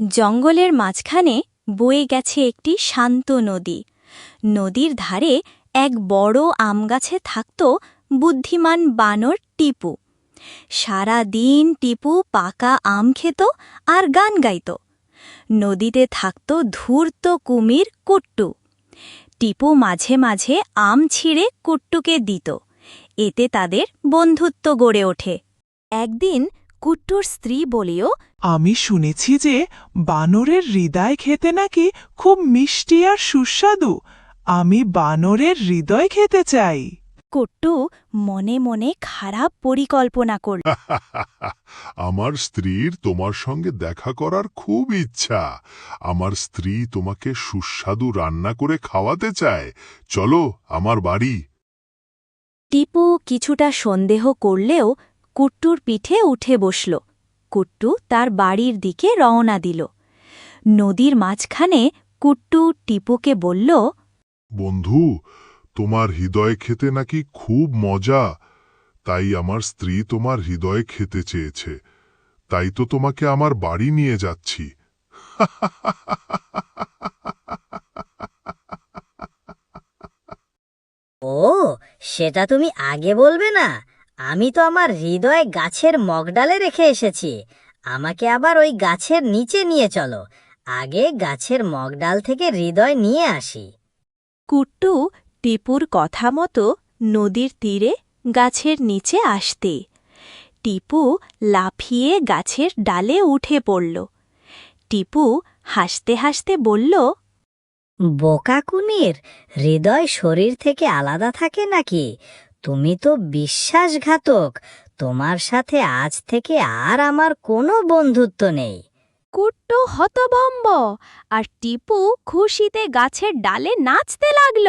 জঙ্গলের মাঝখানে বয়ে গেছে একটি শান্ত নদী। নদীর ধারে এক বড় আমগাছে থাকত বুদ্ধিমান বানর টিপু। সারা দিন টিপু পাকা আম খেত আর গান গাইত। নদীতে থাকত ধূর্ত কুমির কুট্টু। টিপু মাঝে মাঝে আম ছিঁড়ে কুট্টুকে দিত। এতে তাদের বন্ধুত্ব গড়ে ওঠে। একদিন কুট্টুর স্ত্রী বলিও আমি শুনেছি যে বানরের হৃদয় খেতে নাকি খুব মিষ্টি আর সুস্বাদু। আমি বানরের হৃদয় খেতে চাই। কুট্টু মনে মনে খারাপ পরিকল্পনা করল। আমার স্ত্রীর তোমার সঙ্গে দেখা করার খুব ইচ্ছা। আমার স্ত্রী তোমাকে সুস্বাদু রান্না করে খাওয়াতে চায়। চলো আমার বাড়ি। টিপু কিছুটা সন্দেহ করলেও কুট্টুর পিঠে উঠে বসল। কুট্টু তার বাড়ির দিকে রওনা দিল। নদীর মাঝখানে কুট্টু টিপুকে বলল বন্ধু তোমার হৃদয় খেতে নাকি খুব মজা। তাই আমার স্ত্রী তোমার হৃদয় খেতে চেয়েছে। তাই তো তোমাকে আমার বাড়ি নিয়ে যাচ্ছি। ও সেটা তুমি আগে বলবে না। আমি তো আমার হৃদয় গাছের মগডালে রেখে এসেছি। আমাকে আবার ওই গাছের নিচে নিয়ে চলো। আগে গাছের মগডাল থেকে হৃদয় নিয়ে আসি। কুট্টু টিপুর কথা মতো নদীর তীরে গাছের নিচে আসতে। টিপু লাফিয়ে গাছের ডালে উঠে পড়ল। টিপু হাসতে হাসতে বলল বোকা কুমির হৃদয় শরীর থেকে আলাদা থাকে নাকি? তুমি তো বিশ্বাসঘাতক। তোমার সাথে আজ থেকে আর আমার কোনো বন্ধুত্ব নেই। কুট্টু হতভম্ব, আর টিপু খুশিতে গাছের ডালে নাচতে লাগল।